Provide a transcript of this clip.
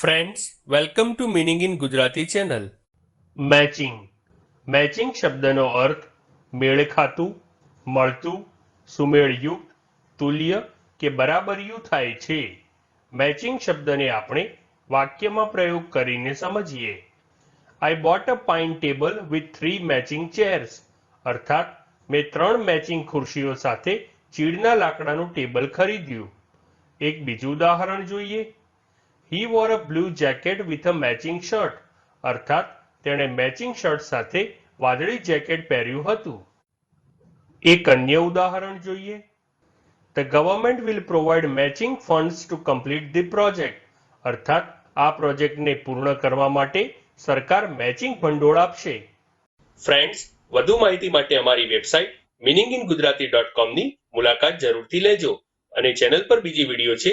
Friends welcome to meaning in Gujarati channel matching matching શબ્દનો અર્થ મેળ ખાતું, મળતું સુમેળયુક્ત તુલ્ય કે બરાબરિયું થાય છે. મેચિંગ શબ્દને આપણે વાક્યમાં પ્રયોગ કરીને સમજીએ. I bought a pine table with three matching chairs અર્થાત, મેં ત્રણ મેચિંગ ખુરશીઓ સાથે ચીડના લાકડાનું ટેબલ ખરીદ્યું. એક બીજું ઉદાહરણ જોઈએ. He wore a blue jacket with a matching shirt અર્થાત, તેણે મેચિંગ શર્ટ સાથે વાદળી જેકેટ પહેર્યું હતું. એક અન્ય ઉદાહરણ જોઈએ. The government will provide matching funds to complete the project અર્થાત, આ પ્રોજેક્ટને પૂર્ણ કરવા માટે સરકાર મેચિંગ ભંડોળ આપશે. ફ્રેન્ડ્સ વધુ માહિતી માટે અમારી website meaning in Gujarati dot કોમની મુલાકાત જરૂરથી લેજો અને ચેનલ પર બીજી વીડિયો છે